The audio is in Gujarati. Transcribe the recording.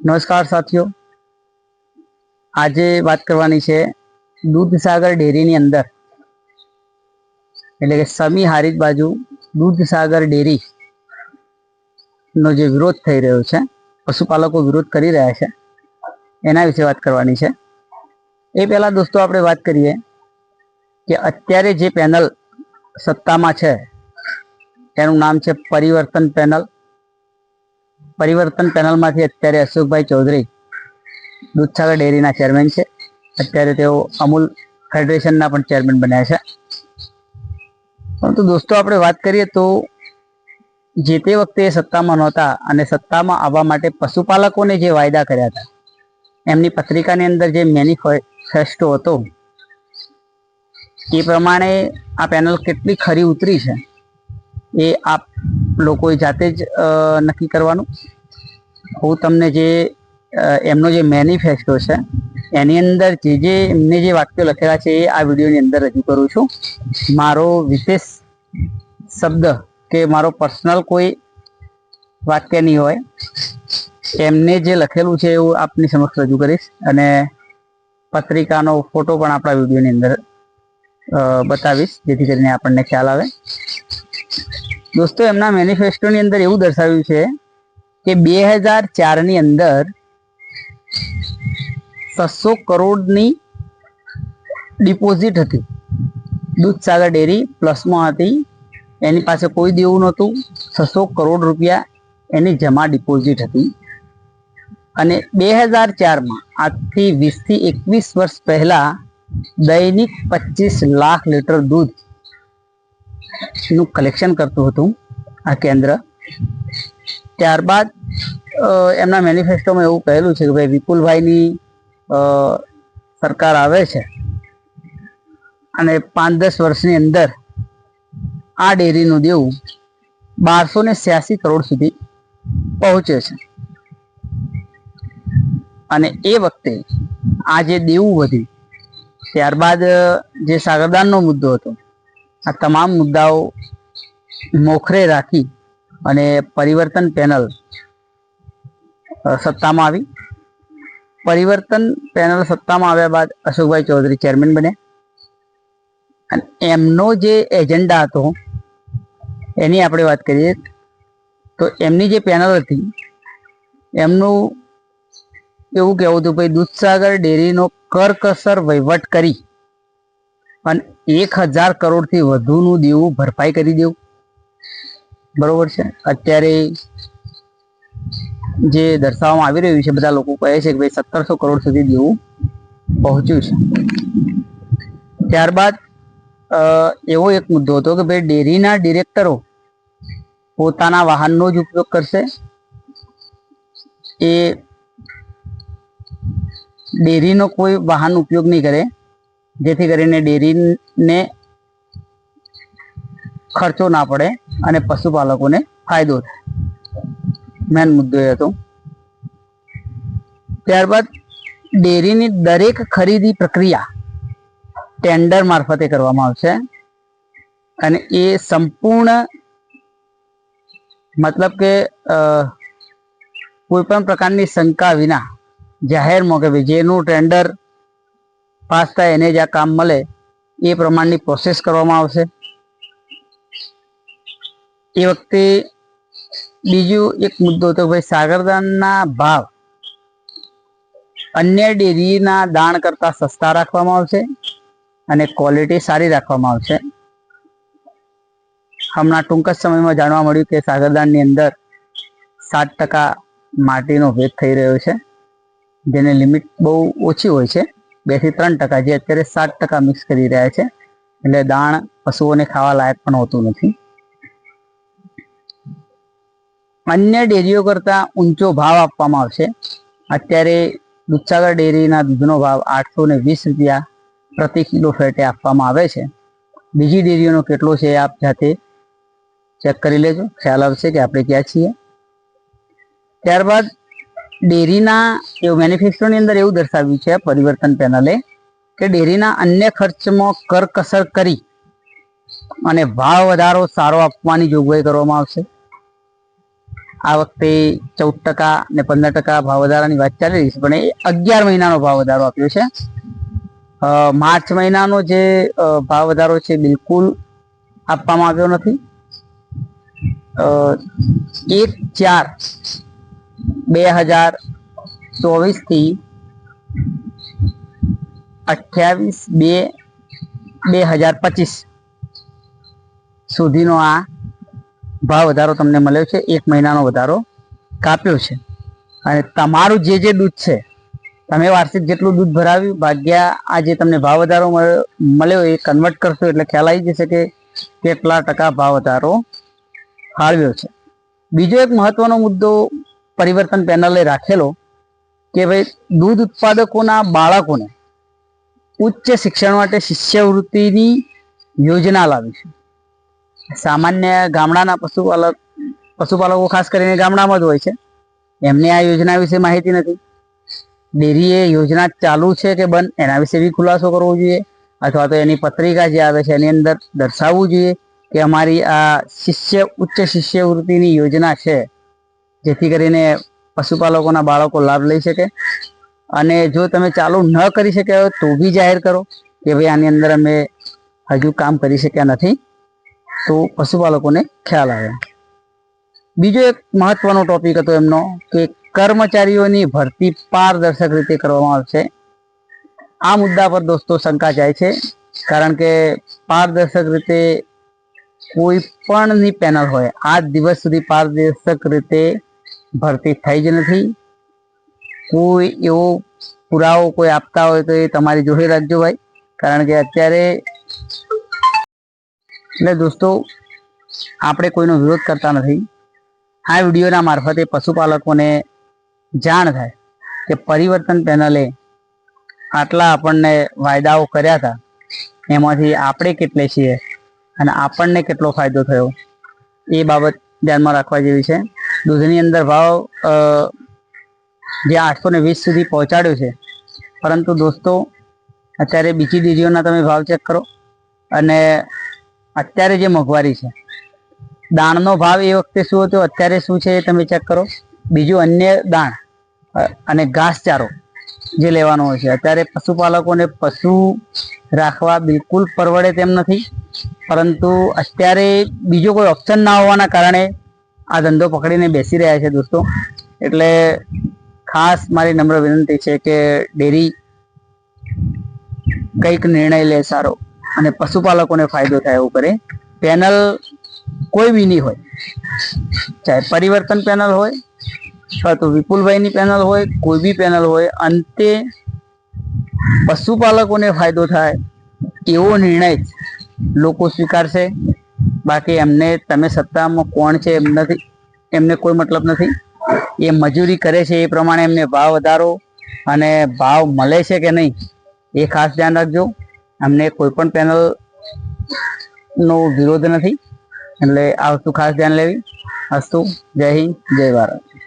નમસ્કાર સાથીઓ. આજે વાત કરવાની છે દૂધસાગર ડેરીની અંદર. એટલે કે સમી હારીજ બાજુ દૂધસાગર ડેરી નો જે વિરોધ થઈ રહ્યો છે, પશુપાલકો વિરોધ કરી રહ્યા છે, એના વિશે વાત કરવાની છે. એ પહેલાં દોસ્તો આપણે વાત કરીએ કે અત્યારે જે પેનલ સત્તામાં છે, એનું નામ છે પરિવર્તન પેનલ. પરિવર્તન પેનલમાંથી અત્યારે અશોકભાઈ ચૌધરી દૂધસાગર ડેરીના ચેરમેન છે. અત્યારે તેઓ અમૂલ ફેડરેશનના પણ ચેરમેન બન્યા છે. પરંતુ દોસ્તો, આપણે વાત કરીએ તો જે તે વખતે એ સત્તામાં નહોતા અને સત્તામાં આવવા માટે પશુપાલકોને જે વાયદા કર્યા હતા, એમની પત્રિકાની અંદર જે મેનિફેસ્ટો હતો, એ પ્રમાણે આ પેનલ કેટલી ખરી ઉતરી છે, એ આપ લોકોએ જાતે જ નક્કી કરવાનું. હું તમને જે એમનો જે મેનિફેસ્ટો છે, એની અંદર જે જે એમને જે વાક્યો લખેલા છે એ આ વિડીયોની અંદર રજૂ કરું છું. મારો વિશેષ શબ્દ કે મારો પર્સનલ કોઈ વાક્ય નહીં હોય, એમને જે લખેલું છે એવું આપની સમક્ષ રજૂ કરીશ અને પત્રિકાનો ફોટો પણ આપણા વિડીયોની અંદર બતાવીશ, જેથી કરીને આપણને ખ્યાલ આવે. દોસ્તો, એમના મેનિફેસ્ટોની અંદર એવું દર્શાવ્યું છે કે બે હજાર ચારની અંદર છસો કરોડની ડિપોઝિટ હતી. દૂધસાગર ડેરી પ્લસમાં હતી. એની પાસે કોઈ દેવું નહોતું. છસો કરોડ રૂપિયા એની જમા ડિપોઝિટ હતી. અને બે હજાર ચારમાં, આજથી વીસથી એકવીસ વર્ષ પહેલાં દૈનિક પચીસ લાખ લીટર દૂધ નું કલેક્શન કરતું હતું આ કેન્દ્ર. ત્યારબાદ એમના મેનિફેસ્ટોમાં એવું કહેલું છે કે ભાઈ વિપુલભાઈની સરકાર આવે છે અને પાંચ દસ વર્ષની અંદર આ ડેરીનું દેવું બારસો ને છ્યાસી કરોડ સુધી પહોંચે છે. અને એ વખતે આ જે દેવું વધ્યું, ત્યારબાદ જે સાગરદાનનો મુદ્દો હતો આ તમામ મુદ્દાઓ મોખરે રાખી અને પરિવર્તન પેનલ સત્તામાં આવી. પરિવર્તન પેનલ સત્તામાં આવ્યા બાદ અશોકભાઈ ચૌધરી ચેરમેન બન્યા. અને એમનો જે એજન્ડા હતો, એની આપણે વાત કરીએ, તો એમની જે પેનલ હતી, એમનું એવું કહેવું હતું, ભાઈ દૂધસાગર ડેરીનો કરકસર વહીવટ કરી. અને એક હજાર કરોડથી વધુનું દેવું ભરપાઈ કરી દેવું. બરોબર છે? અત્યારે જે દર્શાવવામાં આવી રહ્યું છે, બધા લોકો કહે છે કે ભાઈ સત્તરસો કરોડ સુધી દેવું પહોંચ્યું છે. ત્યારબાદ એવો એક મુદ્દો હતો કે ભાઈ ડેરીના ડિરેક્ટરો પોતાના વાહનનો જ ઉપયોગ કરશે. એ ડેરીનો કોઈ વાહન ઉપયોગ નહીં કરે. જેથી કરીને ડેરીને ખર્ચો ના પડે અને પશુપાલકોને ફાયદો થાય. મેન મુદ્દો એ હતો. ત્યારબાદ ડેરીની દરેક ખરીદી પ્રક્રિયા ટેન્ડર મારફતે કરવામાં આવશે અને એ સંપૂર્ણ મતલબ કે કોઈ પણ પ્રકારની શંકા વિના જાહેર કે જેનું ટેન્ડર પાસ થાય એને જ આ કામ મળે, એ પ્રમાણની પ્રોસેસ કરવામાં આવશે. એ વખતે બીજું એક મુદ્દો હતો ભાઈ સાગરદાનના ભાવ, અન્ય ડેરીના દાણ કરતાં સસ્તા રાખવામાં આવશે અને ક્વોલિટી સારી રાખવામાં આવશે. હમણાં ટૂંક જ સમયમાં જાણવા મળ્યું કે સાગરદાનની અંદર સાત ટકા માટીનો ભેદ થઈ રહ્યો છે, જેની લિમિટ બહુ ઓછી હોય છે. બેથી ત્રણ ટકા જે અત્યારે સાત ટકા મિક્સ કરી રહ્યા છે. એટલે દાણ પશુઓને ખાવા લાયક પણ હોતું નથી. અન્ય ડેરીઓ કરતા ઊંચો ભાવ આપવામાં આવશે. અત્યારે દૂધસાગર ડેરીના દૂધનો ભાવ આઠસો ને વીસ રૂપિયા પ્રતિ કિલો ફેટે આપવામાં આવે છે. બીજી ડેરીઓનો કેટલો છે આપ જાતે ચેક કરી લેજો. ખ્યાલ આવશે કે આપણે ક્યાં છીએ. ત્યારબાદ ડેરીના એવું મેનિફેસ્ટોની અંદર એવું દર્શાવ્યું છે, પરિવર્તન પેનલે કે ડેરીના અન્ય ખર્ચમાં કરકસર કરી અને ભાવ વધારો સારો આપવાની જોગવાઈ કરવામાં આવશે. આ વખતે ચૌદ ટકા ને પંદર ટકા ભાવ વધારાની વાત ચાલી રહી છે, પણ એ અગિયાર મહિનાનો ભાવ વધારો આપ્યો છે. માર્ચ મહિનાનો જે ભાવ વધારો છે બિલકુલ આપવામાં આવ્યો નથી. એક ચાર બે હજાર ચોવીસથી અઠ્યાવીસ બે બે હજાર પચીસ સુધીનો આ ભાવ વધારો તમને મળ્યો છે. એક મહિનાનો વધારો કાપ્યો છે. અને તમારું જે જે દૂધ છે, તમે વાર્ષિક જેટલું દૂધ ભરાવ્યું, ભાગ્યા આ જે તમને ભાવ વધારો મળ્યો- મળ્યો એ કન્વર્ટ કરશો એટલે ખ્યાલ આવી જશે કે કેટલા ટકા ભાવ વધારો ફાળવ્યો છે. બીજો એક મહત્વનો મુદ્દો પરિવર્તન પેનલે રાખેલો કે ભાઈ દૂધ ઉત્પાદકોના બાળકોને ઉચ્ચ શિક્ષણ માટે શિષ્યવૃત્તિની યોજના લાવી છે. સામાન્ય ગામડાના પશુપાલક, પશુપાલકો ખાસ કરીને ગામડામાં જ હોય છે. એમને આ યોજના વિશે માહિતી નથી. ડેરીએ યોજના ચાલુ છે કે બંધ? એના વિશે બી ખુલાસો કરવો જોઈએ. અથવા તો એની પત્રિકા જે આવે છે, એની અંદર દર્શાવવું જોઈએ કે અમારી આ શિષ્ય, ઉચ્ચ શિષ્યવૃત્તિની યોજના છે. જેથી કરીને પશુપાલકોના બાળકો લાભ લઈ શકે. અને જો તમે ચાલુ ન કરી શક્યા હોય તો બી જાહેર કરો કે ભાઈ આની અંદર અમે હજુ કામ કરી શક્યા નથી. તો પશુપાલકોને ખ્યાલ આવે. બીજો એક મહત્વનો ટોપિક હતો એમનો કે કર્મચારીઓની ભરતી પારદર્શક રીતે કરવામાં આવશે. આ મુદ્દા પર દોસ્તો શંકા જાય છે. કારણ કે પારદર્શક રીતે કોઈ પણની પેનલ હોય. આજ દિવસ સુધી પારદર્શક રીતે ભરતી થઈ જ નથી. કોઈ એવો પુરાવો કોઈ આપતા હોય તો એ તમારી જોડે રાખજો ભાઈ. કારણ કે અત્યારે એટલે દોસ્તો, આપણે કોઈનો વિરોધ કરતા નથી. આ વિડીયોના મારફતે પશુપાલકોને જાણ થાય કે પરિવર્તન પેનલે આટલા આપણને વાયદાઓ કર્યા હતા. એમાંથી આપણે કેટલે છીએ અને આપણને કેટલો ફાયદો થયો. એ બાબત ધ્યાનમાં રાખવા જેવી છે. દૂધની અંદર ભાવ જે આઠસો ને વીસ સુધી પહોંચાડ્યો છે. પરંતુ દોસ્તો, અત્યારે બીજી ડેરીઓના તમે ભાવ ચેક કરો. અને અત્યારે જે મોંઘવારી છે, દાણનો ભાવ એ વખતે શું હતો, અત્યારે શું છે એ તમે ચેક કરો. બીજું અન્ય દાણ અને ઘાસચારો જે લેવાનો હોય છે. અત્યારે પશુપાલકોને પશુ રાખવા બિલકુલ પરવડે તેમ નથી. પરંતુ અત્યારે બીજો કોઈ ઓપ્શન ના હોવાના કારણે આ ધંધો પકડીને બેસી રહ્યા છે દોસ્તો. એટલે ખાસ મારી નમ્ર વિનંતી છે કે ડેરી કંઈક નિર્ણય લે સારો અને પશુપાલકોને ફાયદો થાય એવું કરે. પેનલ કોઈ બી નહીં હોય. ચાહે પરિવર્તન પેનલ હોય, અથવા તો વિપુલભાઈની પેનલ હોય, કોઈ બી પેનલ હોય, અંતે પશુપાલકોને ફાયદો થાય એવો નિર્ણય લોકો સ્વીકારશે. બાકી એમને તમે સત્તામાં કોણ છે એમ નથી, એમને કોઈ મતલબ નથી. એ મજૂરી કરે છે એ પ્રમાણે એમને ભાવ વધારો અને ભાવ મળે છે કે નહીં, એ ખાસ ધ્યાન રાખજો. અમને કોઈ પણ પેનલ નો વિરોધ નથી, એટલે આ વસ્તુ ખાસ ધ્યાન લેવી. અસ્તુ, જય હિન્દ, જય ભારત.